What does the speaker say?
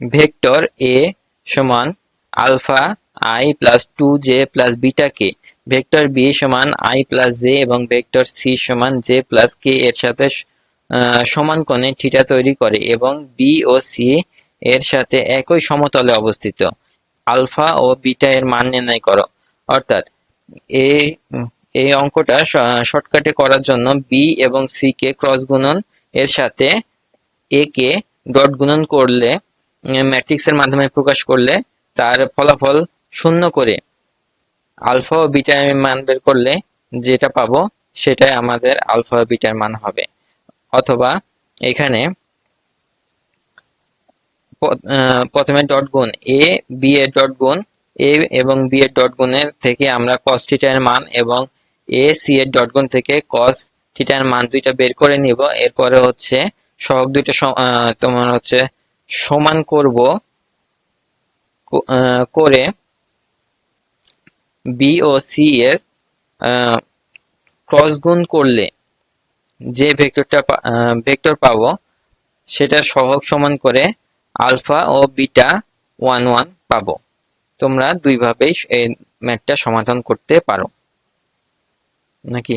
Vector A সমান alpha i plus two j plus beta k vector B সমান I plus J এবং vector C সমান J plus কে এর সাথে সমান কোণে থিটা তৈরি করে এবং বি ও সি এর সাথে একই সমতলে অবস্থিত। আলফা ও বিটা এর মান নির্ণয় করো। অর্থাৎ এ এই অঙ্কটা শর্টকাটে করার জন্য বি এবং সি কে ক্রস গুণন, এর সাথে এ কে ডট গুণন করলে ম্যাট্রিক্সের মাধ্যমে প্রকাশ করলে তার ফলাফল শূন্য করে আলফা ও বিটার মান বের করলে যেটা পাবো সেটাই আমাদের আলফা ও বিটার মান হবে। অথবা এখানে প্রথমে ডট গুণ এ বি এর ডট গুণ এ এবং বি এর ডট গুণের থেকে আমরা cos থিটা এর মান এবং এ সি এর ডট গুণ থেকে cos থিটার মান দুইটা বের করে নিব। এরপরে হচ্ছে সহগ দুইটা তোমার হচ্ছে সমান করব করে বি ও সি এর ক্রস গুণ করলে যে ভেক্টরটা ভেক্টর পাবো, সেটা সহগ সমান করে আলফা ও বিটা ওয়ান ওয়ান পাবো। তোমরা দুইভাবেই এই ম্যাথটা সমাধান করতে পারো। নাকি?